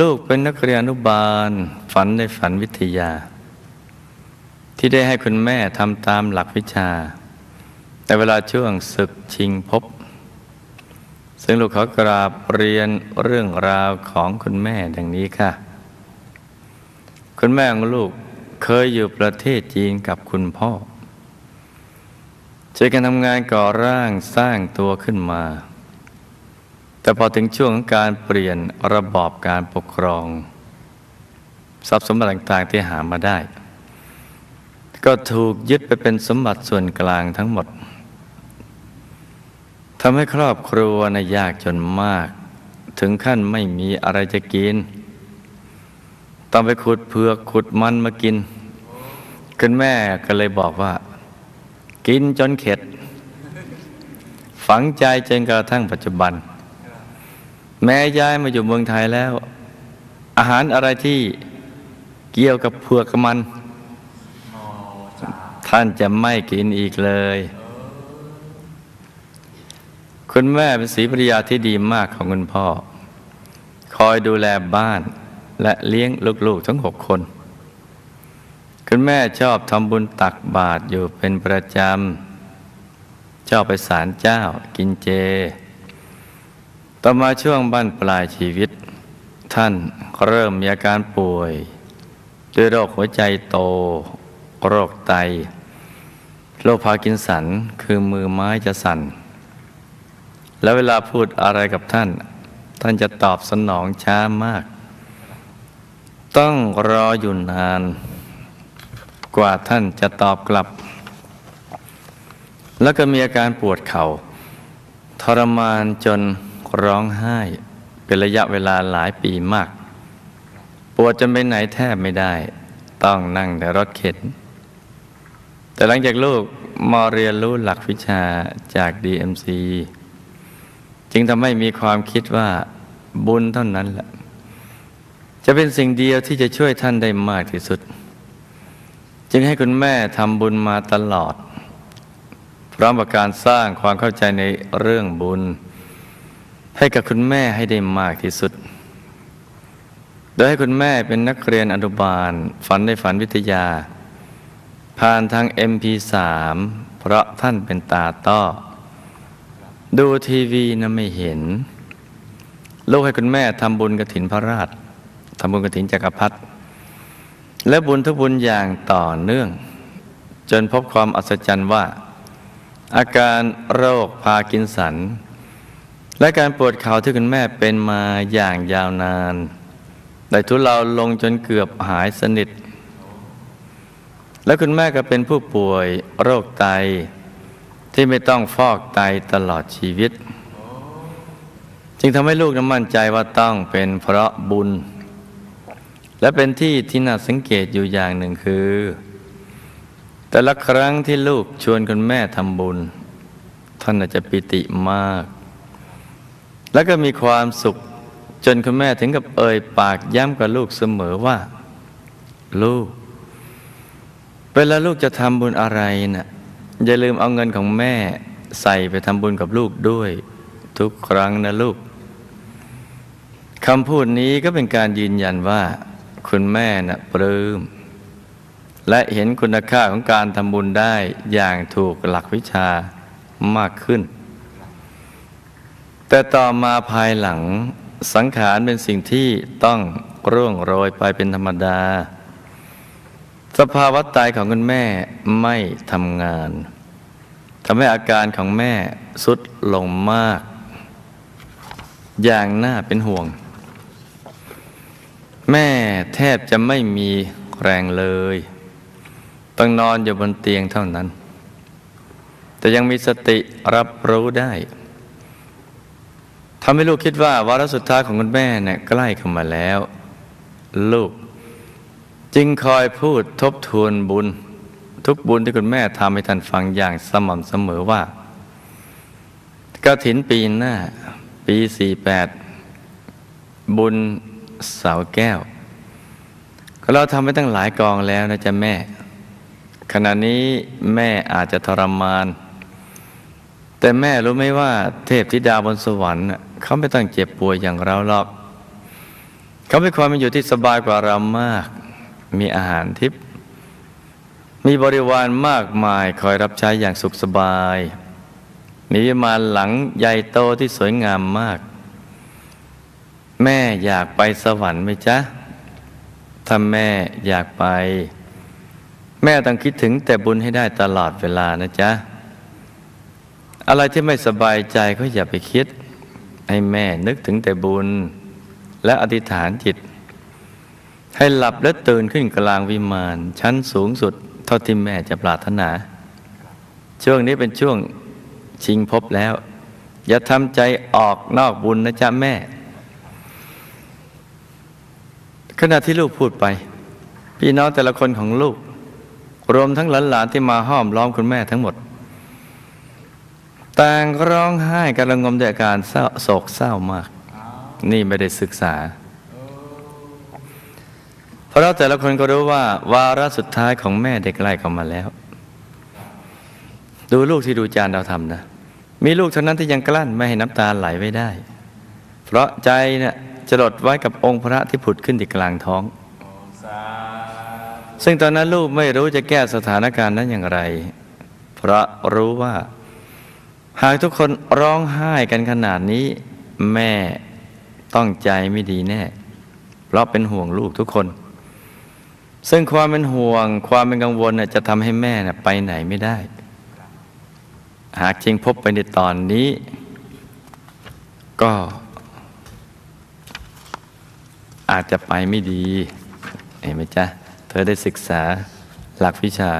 ลูกเป็นนักเรียนอนุบาล ฝันในฝันวิทยา ที่ได้ให้คุณแม่ทำตามหลักวิชา แต่เวลาช่วงศึกชิงพบ ซึ่งลูกขอกราบเรียนเรื่องราวของคุณแม่ดังนี้ค่ะ คุณแม่ของลูกเคยอยู่ประเทศจีนกับคุณพ่อช่วยกันทำงานก่อร่างสร้างตัวขึ้นมา แต่พอถึงช่วงของการเปลี่ยนระบอบการปกครอง ทรัพย์สมบัติต่างๆที่หามาได้ ก็ถูกยึดไปเป็นสมบัติส่วนกลางทั้งหมดทำให้ครอบครัวในะยากจนมาก ถึงขั้นไม่มีอะไรจะกิน ต้องไปขุดเผือกขุดมันมากิน คุณแม่ก็เลยบอกว่า กินจนเข็ด ฝังใจจนกระทั่งปัจจุบัน แม่ย้ายมาอยู่เมืองไทยแล้ว อาหารอะไรที่เกี่ยวกับเผือกกับมัน ท่านจะไม่กินอีกเลย คุณแม่เป็นศรีภริยาที่ดีมากของคุณพ่อ คอยดูแลบ้านและเลี้ยงลูกๆทั้งหกคน คุณแม่ชอบทำบุญตักบาตรอยู่เป็นประจำ ชอบไปศาลเจ้ากินเจ ต่อมาช่วงบั้นปลายชีวิต ท่านเริ่มมีอาการป่วย ด้วยโรคหัวใจโต โรคไต โรคพากินสันคือมือไม้จะสั่น แล้วเวลาพูดอะไรกับท่าน ท่านจะตอบสนองช้ามาก ต้องรออยู่นาน กว่าท่านจะตอบกลับ แล้วก็มีอาการปวดเขา่าทรมานจน ร้องไห้เป็นระยะเวลาหลายปีมาก ปวดจนไปไหนแทบไม่ได้ ต้องนั่งในรถเข็น แต่หลังจากลูกมาเรียนรู้หลักวิชาจาก DMC จึงทำให้มีความคิดว่าบุญเท่านั้นแหละ จะเป็นสิ่งเดียวที่จะช่วยท่านได้มากที่สุด จึงให้คุณแม่ทำบุญมาตลอด พร้อมกับการสร้างความเข้าใจในเรื่องบุญ ให้กับคุณแม่ให้ได้มากที่สุด โดยให้คุณแม่เป็นนักเรียนอนุบาล ฝันในฝันวิทยา ผ่านทาง MP3 เพราะท่านเป็นตาต้อ ดูทีวีนะไม่เห็น ลูกให้คุณแม่ทำบุญกระถินพระราชทำบุญกระถินจักรพรรดิและบุญทุกบุญอย่างต่อเนื่อง จนพบความอัศจรรย์ว่า อาการโรคพากินสัน และการปวดเข่าที่คุณแม่เป็นมาอย่างยาวนานได้ทุเลาลงจนเกือบหายสนิท และคุณแม่ก็เป็นผู้ป่วยโรคไตที่ไม่ต้องฟอกไตตลอดชีวิต จึงทำให้ลูกนั้นมั่นใจว่าต้องเป็นเพราะบุญ และเป็นที่ที่น่าสังเกตอยู่อย่างหนึ่งคือ แต่ละครั้งที่ลูกชวนคุณแม่ทำบุญ ท่านอาจจะปิติมาก แล้วก็มีความสุขจนคุณแม่ถึงกับเอ่ยปากย้ำกับลูกเสมอว่า ลูก เวลาลูกจะทำบุญอะไรนะ่ะอย่าลืมเอาเงินของแม่ใส่ไปทำบุญกับลูกด้วย ทุกครั้งนะลูกคำพูดนี้ก็เป็นการยืนยันว่า คุณแม่นะ่ะปลื้มและเห็นคุณค่าของการทำบุญได้อย่างถูกหลักวิชามากขึ้น แต่ต่อมาภายหลังสังขารเป็นสิ่งที่ต้องร่วงโรยไปเป็นธรรมดา สภาวะตายของคุณแม่ไม่ทำงานทำให้อาการของแม่สุดลงมาก อย่างน่าเป็นห่วง แม่แทบจะไม่มีแรงเลย ต้องนอนอยู่บนเตียงเท่านั้น แต่ยังมีสติรับรู้ได้ ทำให้ลูกคิดว่าวาระสุดท้ายของคุณแม่เนี่ยใกล้เข้ามาแล้ว ลูก จึงคอยพูดทบทวนบุญ ทุกบุญที่คุณแม่ทำให้ท่านฟังอย่างสม่ำเสมอว่ากถินปีหน้า ปี 48 บุญเสาแก้วก็เราทำไปตั้งหลายกองแล้วนะจ๊ะแม่ ขณะนี้แม่อาจจะทรมานแต่แม่รู้ไหมว่าเทพธิดาบนสวรรค์ เขาไม่ต้องเจ็บป่วยอย่างเราหรอก เขาเป็นความเป็นอยู่ที่สบายกว่าเรามาก มีอาหารทิพย์มีบริวารมากมายคอยรับใช้อย่างสุขสบาย มีวิมานหลังใหญ่โตที่สวยงามมาก แม่อยากไปสวรรค์ไหมจ๊ะ ถ้าแม่อยากไป แม่ต้องคิดถึงแต่บุญให้ได้ตลอดเวลานะจ๊ะ อะไรที่ไม่สบายใจก็อย่าไปคิด ให้แม่นึกถึงแต่บุญ และอธิษฐานจิต ให้หลับและตื่นขึ้นกลางวิมาน ชั้นสูงสุด เท่าที่แม่จะปรารถนา ช่วงนี้เป็นช่วงชิงพบแล้ว อย่าทำใจออกนอกบุญนะจ๊ะแม่ ขณะที่ลูกพูดไป พี่น้องแต่ละคนของลูก รวมทั้งหลานๆที่มาห้อมล้อมคุณแม่ทั้งหมด ต่างร้องไห้กันระงมด้วยอาการเศร้าโศกเศร้ามาก นี่ไม่ได้ศึกษา เพราะเราแต่ละคนก็รู้ว่า วาระสุดท้ายของแม่เด็กไล่เข้ามาแล้ว ดูลูกที่ดูจานเราทำนะ มีลูกเท่านั้นที่ยังกลั้นไม่ให้น้ำตาไหลไว้ได้ เพราะใจเนี่ยจะหลดไว้กับองค์พระที่ผุดขึ้นที่กลางท้อง ซึ่งตอนนั้นลูกไม่รู้จะแก้สถานการณ์นั้นอย่างไร เพราะรู้ว่า หากทุกคนร้องไห้กันขนาดนี้ แม่ต้องใจไม่ดีแน่ เพราะเป็นห่วงลูกทุกคน ซึ่งความเป็นห่วง ความเป็นกังวลจะทำให้แม่ไปไหนไม่ได้ หากจริงพบไปในตอนนี้ ก็อาจจะไปไม่ดี เห็นไหมจ๊ะ เธอได้ศึกษาหลักวิชา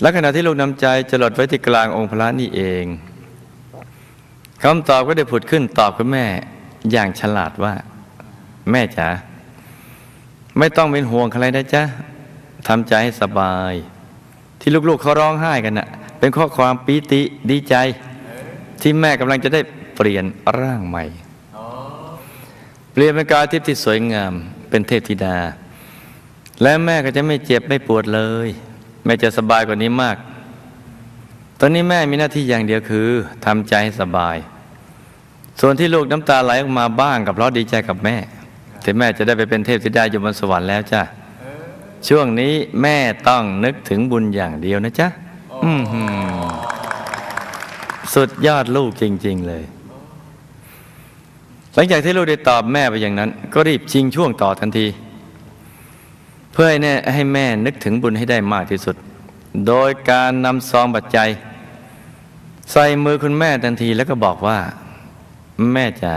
และขณะที่ลูกนำใจจะหลดไว้ที่กลางองค์พระนี่เองคำตอบก็ได้ผุดขึ้นตอบคุณแม่อย่างฉลาดว่า แม่จ๋าไม่ต้องเป็นห่วงใครนะจ๊ะทำใจให้สบาย ที่ลูกๆเขาร้องไห้กันน่ะ เป็นข้อความปีติดีใจ ที่แม่กำลังจะได้เปลี่ยนร่างใหม่เปลี่ยนเป็นกายทิพย์ที่สวยงาม เป็นเทพธิดา และแม่ก็จะไม่เจ็บไม่ปวดเลย แม่จะสบายกว่านี้มาก ตอนนี้แม่มีหน้าที่อย่างเดียวคือทำใจให้สบาย ส่วนที่ลูกน้ำตาไหลออกมาบ้างกับเพราะดีใจกับแม่แต่แม่จะได้ไปเป็นเทพธิดาอยู่บนสวรรค์แล้วจ้ะช่วงนี้แม่ต้องนึกถึงบุญอย่างเดียวนะจ๊ะสุดยอดลูกจริง ๆ เลย หลังจากที่ลูกได้ตอบแม่ไปอย่างนั้น ก็รีบชิงช่วงต่อทันที พื่อให้แน่ให้แม่นึกถึงบุญให้ได้มากที่สุด โดยการนำซองปัจจัย ใส่มือคุณแม่ทันทีแล้วก็บอกว่า แม่จ๋า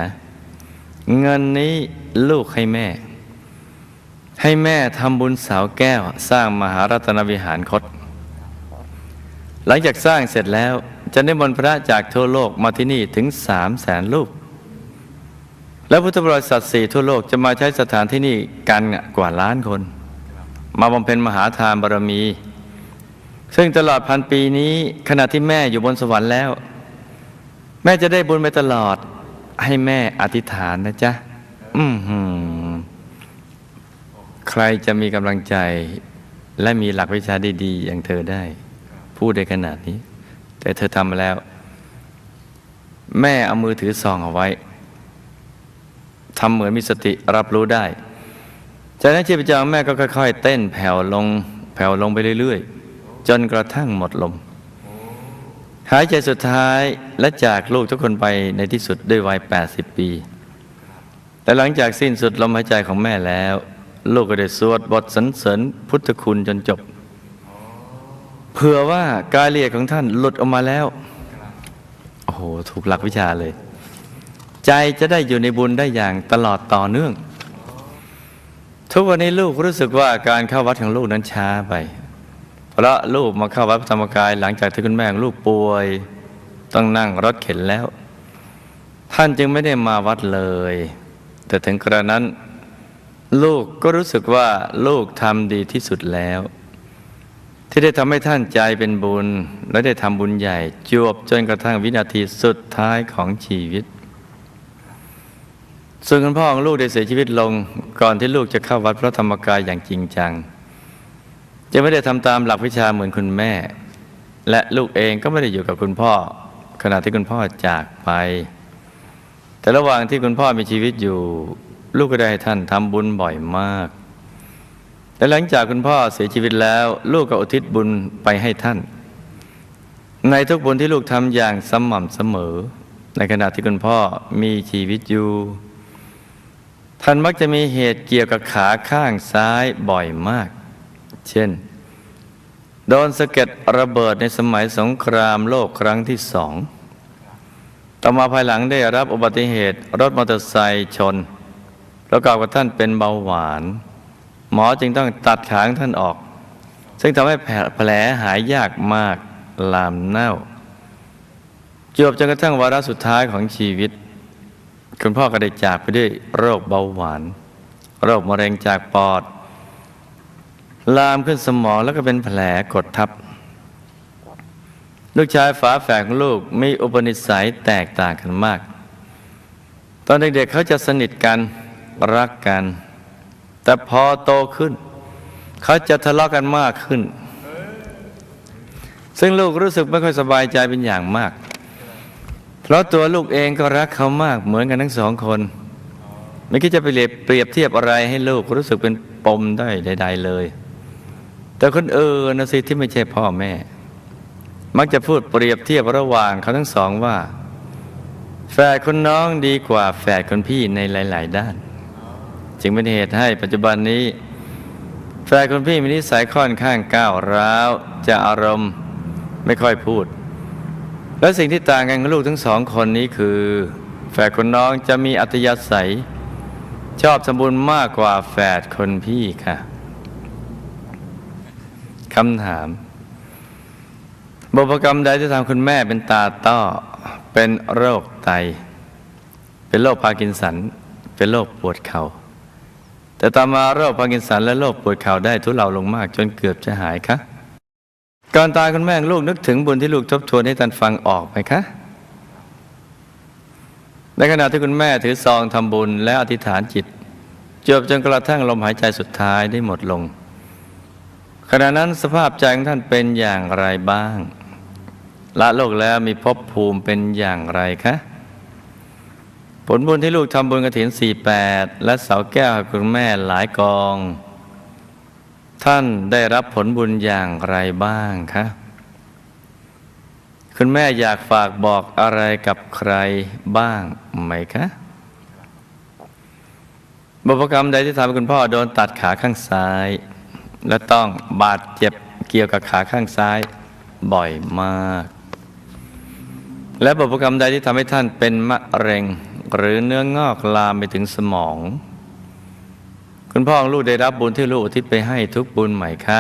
เงินนี้ลูกให้แม่ ให้แม่ทำบุญเสาแก้ว สร้างมหารัตนวิหารคต หลังจากสร้างเสร็จแล้วจะนิมนต์พระจากทั่วโลกมาที่นี่ถึงสามแสนรูปและพุทธบริษัทสี่ทั่วโลกจะมาใช้สถานที่นี่กันกว่าล้านคน มาบำเพ็ญมหาทานบารมี ซึ่งตลอดพันปีนี้ขณะที่แม่อยู่บนสวรรค์แล้ว แม่จะได้บุญไปตลอด ให้แม่อธิษฐานนะจ๊ะ อือหือใครจะมีกำลังใจ และมีหลักวิชาดีๆ อย่างเธอได้ พูดได้ขนาดนี้ แต่เธอทำมาแล้ว แม่เอามือถือซองเอาไว้ทำเหมือนมีสติรับรู้ได้ จากนั้นชีพจรแม่ก็ค่อย ๆ เต้นแผ่วลงแผ่วลงไปเรื่อย ๆ จนกระทั่งหมดลม หายใจสุดท้ายและจากลูกทุกคนไปในที่สุดด้วยวัย 80 ปี แต่หลังจากสิ้นสุดลมหายใจของแม่แล้ว ลูกก็ได้สวดบทสรรเสริญพุทธคุณจนจบเผื่อว่ากายละเอียดของท่านหลุดออกมาแล้ว โอ้โห ถูกหลักวิชาเลย ใจจะได้อยู่ในบุญได้อย่างตลอดต่อเนื่อง ทุกวันนี้ลูกรู้สึกว่าการเข้าวัดของลูกนั้นช้าไป เพราะลูกมาเข้าวัดพระธรรมกายหลังจากที่คุณแม่ลูกป่วย ต้องนั่งรถเข็นแล้ว ท่านจึงไม่ได้มาวัดเลย แต่ถึงกระนั้น ลูกก็รู้สึกว่าลูกทำดีที่สุดแล้ว ที่ได้ทำให้ท่านใจเป็นบุญ และได้ทำบุญใหญ่จวบจนกระทั่งวินาทีสุดท้ายของชีวิต ส่วนคุณพ่อของลูกได้เสียชีวิตลงก่อนที่ลูกจะเข้าวัดพระธรรมกายอย่างจริงจัง จะไม่ได้ทำตามหลักวิชาเหมือนคุณแม่ และลูกเองก็ไม่ได้อยู่กับคุณพ่อ ขณะที่คุณพ่อจากไป แต่ระหว่างที่คุณพ่อมีชีวิตอยู่ ลูกก็ได้ให้ท่านทำบุญบ่อยมากและหลังจากคุณพ่อเสียชีวิตแล้ว ลูกก็อุทิศบุญไปให้ท่าน ในทุกบุญที่ลูกทำอย่างสม่ำเสมอ ในขณะที่คุณพ่อมีชีวิตอยู่ ท่านมักจะมีเหตุเกี่ยวกับขาข้างซ้ายบ่อยมาก เช่น โดนสะเก็ดระเบิดในสมัยสงครามโลกครั้งที่สอง ต่อมาภายหลังได้รับอุบัติเหตุรถมอเตอร์ไซค์ชนประกอบกับท่านเป็นเบาหวาน หมอจึงต้องตัดขาของท่านออก ซึ่งทำให้แผลหายยากมากลามเน่าจวบจนกระทั่งวาระสุดท้ายของชีวิต คุณพ่อก็ได้จากไปด้วยโรคเบาหวาน โรคมะเร็งจากปอด ลามขึ้นสมองแล้วก็เป็นแผลกดทับ ลูกชายฝาแฝดของลูกมีอุปนิสัยแตกต่างกันมาก ตอนเด็กๆเขาจะสนิทกันรักกัน แต่พอโตขึ้น เขาจะทะเลาะกันมากขึ้น ซึ่งลูกรู้สึกไม่ค่อยสบายใจเป็นอย่างมาก เพราะตัวลูกเองก็รักเขามากเหมือนกันทั้งสองคน ไม่คิดจะไปเปรียบเทียบอะไรให้ลูกรู้สึกเป็นปมได้ใด ๆ เลย แต่คนเอื่นนะสิที่ไม่ใช่พ่อแม่ มักจะพูดเปรียบเทียบระหว่างเขาทั้งสองว่า แฝดคนน้องดีกว่าแฝดคนพี่ในหลาย ๆ ด้าน จึงเป็นเหตุให้ปัจจุบันนี้แฝดคนพี่มีนิสัยค่อนข้างก้าวร้าว จะอารมณ์ไม่ค่อยพูด และสิ่งที่ต่างกันของลูกทั้งสองคนนี้คือแฝดคนน้องจะมีอัธยาศัย ชอบสมบูรณ์มากกว่าแฝดคนพี่ค่ะคำถามบุพกรรมใดที่ทำคุณแม่เป็นตาต้อ เป็นโรคไต เป็นโรคพาร์กินสัน เป็นโรคปวดเขา่าแต่ต่อมาโรคพาร์กินสันและโรคปวดเข่าได้ทุเลาลงมากจนเกือบจะหายค่ะ ก่อนตายคุณแม่ลูกนึกถึงบุญที่ลูกทบทวนให้ท่านฟังออกไหมคะ ในขณะที่คุณแม่ถือซองทำบุญและอธิษฐานจิตจบจนกระทั่งลมหายใจสุดท้ายได้หมดลง ขณะนั้นสภาพใจของท่านเป็นอย่างไรบ้าง ละโลกแล้วมีภพภูมิเป็นอย่างไรคะผลบุญที่ลูกทำบุญกระถิน48 และเสาแก้วคุณแม่หลายกอง ท่านได้รับผลบุญอย่างไรบ้างคะคุณแม่อยากฝากบอกอะไรกับใครบ้างไหมคะบุพกรรมใดที่ทำให้คุณพ่อโดนตัดขาข้างซ้าย และต้องบาดเจ็บเกี่ยวกับขาข้างซ้ายบ่อยมาก และบุพกรรมใดที่ทำให้ท่านเป็นมะเร็ง หรือเนื้องอกลามไปถึงสมอง คุณพ่อของลูกได้รับบุญที่ลูกอุทิศไปให้ทุกบุญไหมคะ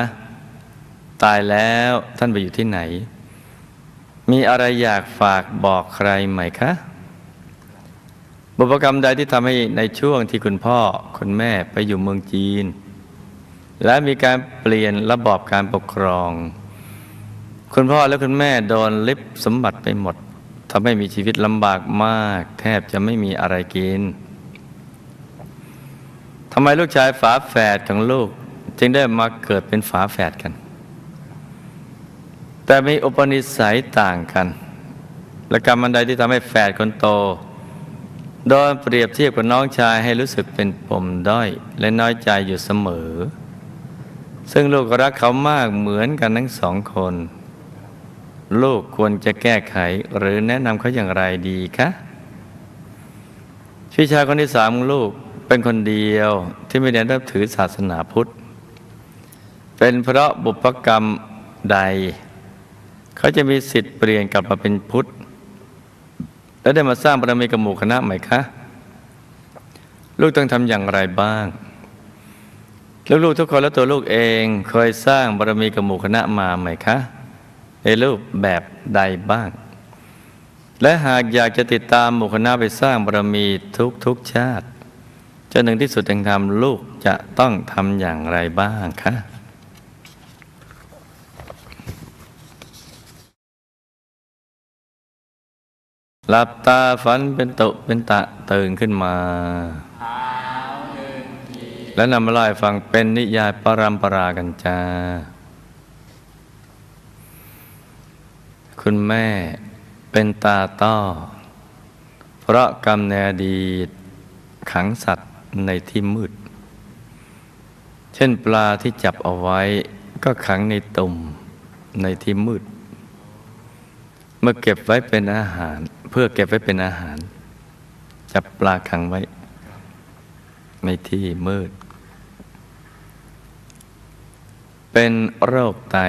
ตายแล้วท่านไปอยู่ที่ไหน มีอะไรอยากฝากบอกใครไหมคะบุพกรรมใดที่ทำให้ในช่วงที่คุณพ่อคุณแม่ไปอยู่เมืองจีน และมีการเปลี่ยนระบอบการปกครอง คุณพ่อและคุณแม่โดนลิบสมบัติไปหมดทำให้มีชีวิตลำบากมาก แทบจะไม่มีอะไรกิน ทำไมลูกชายฝาแฝดของลูก จึงได้มาเกิดเป็นฝาแฝดกัน แต่มีอุปนิสัยต่างกัน และกรรมอันใดที่ทำให้แฝดคนโตโดนเปรียบเทียบกับน้องชายให้รู้สึกเป็นปมด้อย และน้อยใจอยู่เสมอ ซึ่งลูกก็รักเขามากเหมือนกันทั้งสองคน ลูกควรจะแก้ไขหรือแนะนำเขาอย่างไรดีคะพี่ชายคนที่สามลูก เป็นคนเดียวที่ไม่ได้นับถือศาสนาพุทธ เป็นเพราะบุพกรรมใด เขาจะมีสิทธิ์เปลี่ยนกลับมาเป็นพุทธ และได้มาสร้างบารมีกับหมู่คณะไหมคะ ลูกต้องทำอย่างไรบ้าง ลูกๆทุกคนและตัวลูกเองเคยสร้างบารมีกับหมู่คณะมาไหมคะในรูปแบบใดบ้าง และหากอยากจะติดตามหมู่คณะไปสร้างบารมีทุกทุกชาติ จนถึงที่สุดแห่งธรรมลูกจะต้องทำอย่างไรบ้างคะหลับตาฝันเป็นตุเป็นตะตื่นขึ้นมา และนำมาล่าให้ฟังเป็นนิยายปรัมปรากันจ้าคุณแม่เป็นตาต้อ เพราะกรรมในอดีตขังสัตว์ ในที่มืด เช่นปลาที่จับเอาไว้ก็ขังในตุ่มในที่มืด เมื่อเก็บไว้เป็นอาหาร เพื่อเก็บไว้เป็นอาหาร จับปลาขังไว้ ในที่มืด เป็นโรคไต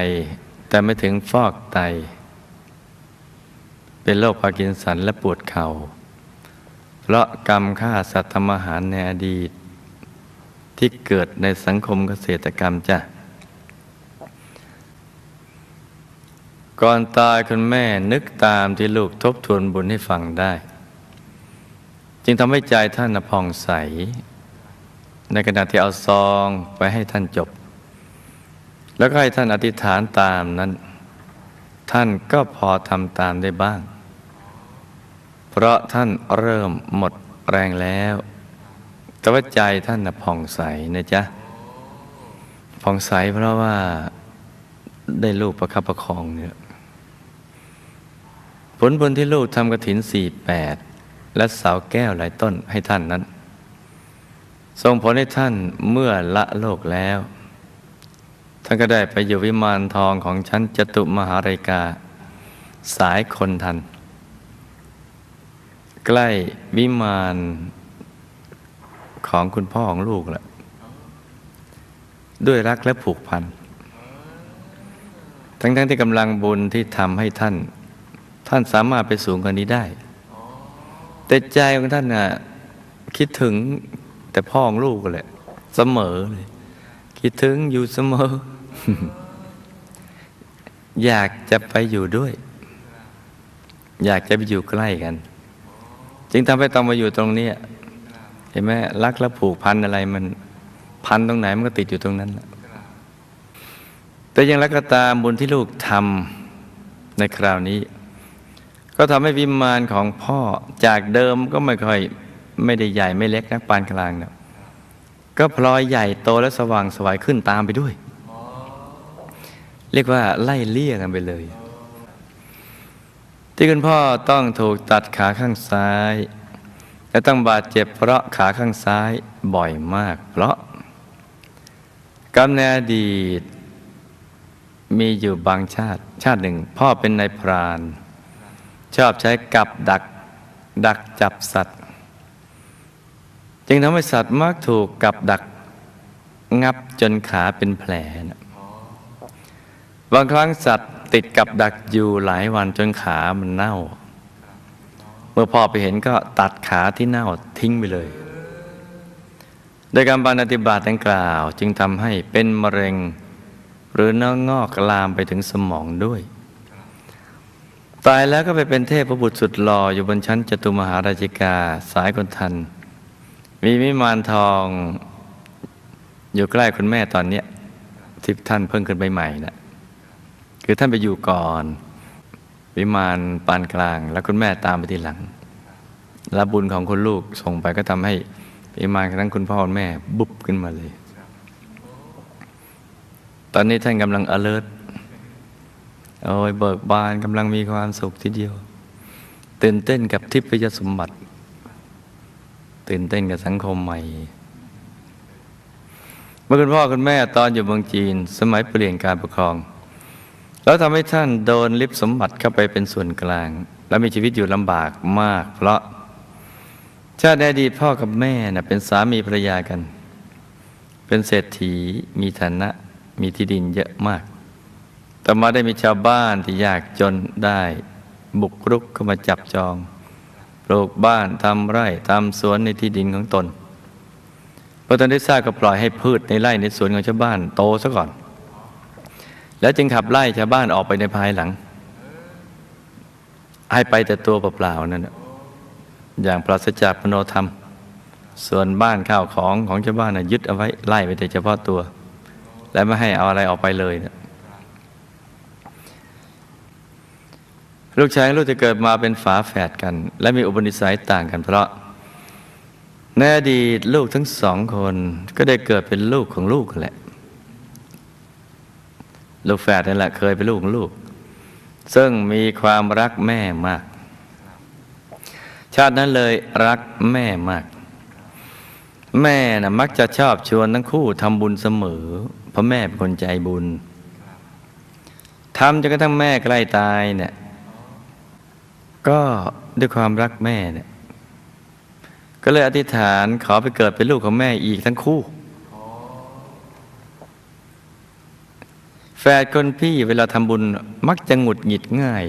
แต่ไม่ถึงฟอกไต เป็นโรคพาร์กินสันและปวดเขา่า เพราะกรรมฆ่าสัตว์ทำอาหารในอดีต ที่เกิดในสังคมเกษตรกรรมจ้ะ ก่อนตายคุณแม่นึกตามที่ลูกทบทวนบุญให้ฟังได้ จึงทำให้ใจท่านน่ะผ่องใส ในขณะที่เอาซองไปให้ท่านจบ แล้วก็ให้ท่านอธิษฐานตามนั้น ท่านก็พอทำตามได้บ้าง เพราะท่านเริ่มหมดแรงแล้ว แต่ว่าใจท่านน่ะผ่องใสนะจ๊ะผ่องใสเพราะว่าได้ลูกประคับประคองเนี่ยผลบุญที่ลูกทำกระถินสี่แปดและเสาแก้วหลายต้นให้ท่านนั้นส่งผลให้ท่านเมื่อละโลกแล้ว ท่านก็ได้ไปอยู่วิมานทองของชั้นจตุมหาริกา สายคนทัน ใกล้วิมานของคุณพ่อของลูกแหละด้วยรักและผูกพัน ทั้งๆทที่กำลังบุญที่ทำให้ท่าน ท่านสามารถไปสูงกว่านี้ได้ แต่ใจของท่านน่ะคิดถึงแต่พ่อของลูกแหละ เสมอเลย คิดถึงอยู่เสมอ อยากจะไปอยู่ด้วย อยากจะไปอยู่ใกล้กัน จึงทำให้ต้องมาอยู่ตรงนี้เห็นไหมรักและผูกพันอะไรมันพันตรงไหนมันก็ติดอยู่ตรงนั้นแต่อยังไรก็ตามบุญที่ลูกทำในคราวนี้ ก็ทำให้วิมานของพ่อจากเดิมก็ไม่ค่อยไม่ได้ใหญ่ไม่เล็กนะปานกลางเนี่ยก็พลอยใหญ่โตและสว่างสวายขึ้นตามไปด้วย เรียกว่าไล่เลี่ยกันไปเลย ที่คุณพ่อต้องถูกตัดขาข้างซ้าย และต้องบาดเจ็บเพราะขาข้างซ้ายบ่อยมาก เพราะกรรมในอดีต มีอยู่บางชาติ ชาติหนึ่ง พ่อเป็นนายพราน ชอบใช้กับดัก ดักจับสัตว์ จึงทำให้สัตว์มักถูกกับดัก งับจนขาเป็นแผลนะบางครั้งสัตว์ ติดกับดักอยู่หลายวันจนขามันเน่า เมื่อพ่อไปเห็นก็ตัดขาที่เน่าทิ้งไปเลย โดยการปฏิบัติดังกล่าว จึงทำให้เป็นมะเร็ง หรือเนื้องอกลามไปถึงสมองด้วย ตายแล้วก็ไปเป็นเทพบุตรสุดหล่ออยู่บนชั้นจตุมหาราชิกาสายคนทัน มีวิมานทองอยู่ใกล้คุณแม่ตอนเนี้ยที่ท่านเพิ่งขึ้นไปใหม่นะ คือท่านไปอยู่ก่อน วิมานปานกลาง แล้วคุณแม่ตามไปทีหลังแล้วบุญของคุณลูกส่งไปก็ทำให้วิมานครั้งคุณพ่อคุณแม่บุบขึ้นมาเลย ตอนนี้ท่านกำลัง alert โอ้ยเบิกบานกำลังมีความสุขทีเดียวตื่นเต้นกับทิพยสมบัติ ตื่นเต้นกับสังคมใหม่เมื่อคุณพ่อคุณแม่ตอนอยู่เมืองจีน สมัยเปลี่ยนการปกครอง แล้วทำให้ท่านโดนลิบสมบัติเข้าไปเป็นส่วนกลาง และมีชีวิตอยู่ลำบากมาก เพราะชาติในอดีตพ่อกับแม่นะเป็นสามีภรรยากัน เป็นเศรษฐีมีฐานะมีที่ดินเยอะมาก แต่มาได้มีชาวบ้านที่ยากจนได้บุกรุกเข้ามาจับจอง ปลูกบ้านทำไร่ทำสวนในที่ดินของตนพอตอนได้ทราบก็ปล่อยให้พืชในไร่ในสวนของชาวบ้านโตซะก่อน แล้วจึงขับไล่ชาวบ้านออกไปในภายหลัง ให้ไปแต่ตัวเปล่าๆนั่นอย่างปราศจากมโนธรรม ส่วนบ้านข้าวของของชาวบ้านน่ะยึดเอาไว้ไล่ไปแต่เฉพาะตัว และไม่ให้เอาอะไรออกไปเลยนะลูกชายลูกจะเกิดมาเป็นฝาแฝดกัน และมีอุปนิสัยต่างกันเพราะในอดีตลูกทั้งสองคนก็ได้เกิดเป็นลูกของลูกกันแหละ ลูกแฝดนั่นแหละ เคยเป็นลูกของลูก ซึ่งมีความรักแม่มาก ชาตินั้นเลยรักแม่มาก แม่นะมักจะชอบชวนทั้งคู่ทำบุญเสมอ เพราะแม่เป็นคนใจบุญทำจนกระทั่งแม่ใกล้ตายเนี่ย ก็ด้วยความรักแม่เนี่ย ก็เลยอธิษฐานขอไปเกิดเป็นลูกของแม่อีกทั้งคู่ แฝดคนพี่เวลาทำบุญมักจะหงุดหงิดง่าย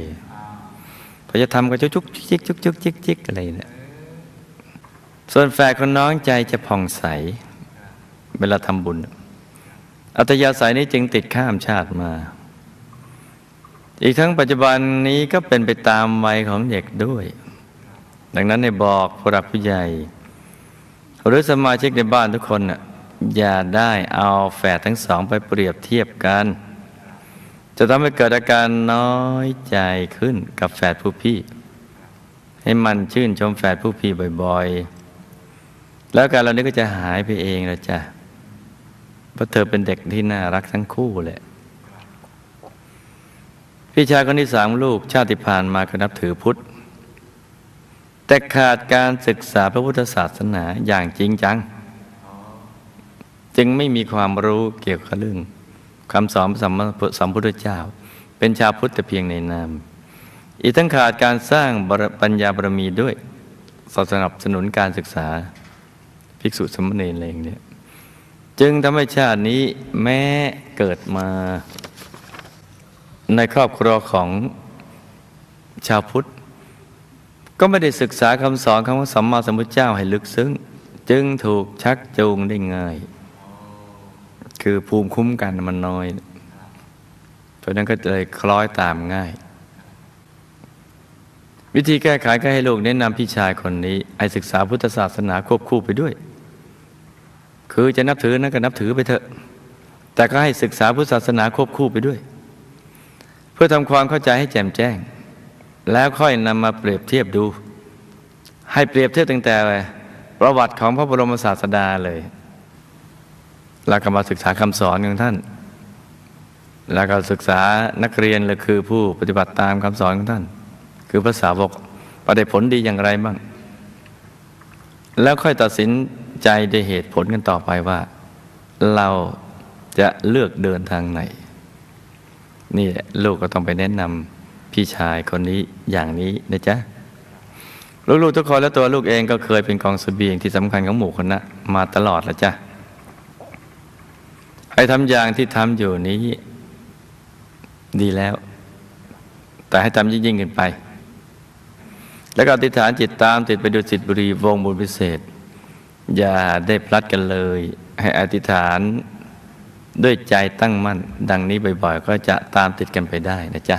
พอจะทำก็จุกจุกจิกจุกจุกจิกจิกอะไรเนี่ยส่วนแฝดคนน้องใจจะผ่องใส เวลาทำบุญ อัตยาศัยนี้จึงติดข้ามชาติมา อีกทั้งปัจจุบันนี้ก็เป็นไปตามวัยของเด็กด้วย ดังนั้นในบอกผู้หลักผู้ใหญ่ หรือสมาชิกในบ้านทุกคนอย่าได้เอาแฝดทั้งสองไปเปรียบเทียบกัน จะทำให้เกิดอาการน้อยใจขึ้นกับแฝดผู้พี่ ให้มันชื่นชมแฝดผู้พี่บ่อยๆ แล้วการเรานี้ก็จะหายไปเองล้วจ้ะเพราะเธอเป็นเด็กที่น่ารักทั้งคู่แหละพี่ชายคนที่สามลูกชาติผ่านมาก็นับถือพุทธ แต่ขาดการศึกษาพระพุทธศาสนาอย่างจริงจัง จึงไม่มีความรู้เกี่ยวกับเรื่อง คำสอนสัมมาสัมพุทธเจ้า เป็นชาวพุทธแต่เพียงในนาม อีกทั้งขาดการสร้างปัญญาบารมีด้วยสนับสนุนการศึกษาภิกษุสมณีเองเนี่ยจึงทำให้ชาตินี้แม้เกิดมาในครอบครัวของชาวพุทธ ก็ไม่ได้ศึกษาคำสอนของพระสัมมาสัมพุทธเจ้าให้ลึกซึ้ง จึงถูกชักจูงได้ง่าย คือภูมิคุ้มกันมันน้อย เพราะนั้นก็เลยคล้อยตามง่าย วิธีแก้ไขก็ให้ลูกแนะนำพี่ชายคนนี้ให้ศึกษาพุทธศาสนาควบคู่ไปด้วย คือจะนับถือนั้นก็นับถือไปเถอะ แต่ก็ให้ศึกษาพุทธศาสนาควบคู่ไปด้วย เพื่อทำความเข้าใจให้แจ่มแจ้ง แล้วค่อยนำมาเปรียบเทียบดู ให้เปรียบเทียบตั้งแต่ประวัติของพระบรมศาสดาเลย แล้วก็มาศึกษาคำสอนของท่าน แล้วก็ศึกษานักเรียนหรือคือผู้ปฏิบัติตามคำสอนของท่าน คือภาษาวกปฏิผลดีอย่างไรบ้าง แล้วค่อยตัดสินใจด้วยเหตุผลกันต่อไปว่า เราจะเลือกเดินทางไหน นี่ละลูกก็ต้องไปแนะนำพี่ชายคนนี้อย่างนี้นะจ๊ะลูกๆทุกคนและตัวลูกเองก็เคยเป็นกองเสบียงที่สำคัญของหมู่คณะมาตลอดแล้วจ้ะ ให้ทำอย่างที่ทำอยู่นี้ ดีแล้ว แต่ให้ทำยิ่งๆขึ้นไป แล้วก็อธิษฐานจิตตามติดไปดูสิทธิบุรีวงบุญพิเศษ อย่าได้พลัดกันเลย ให้อธิษฐานด้วยใจตั้งมั่น ดังนี้บ่อยๆ ก็จะตามติดกันไปได้นะจ๊ะ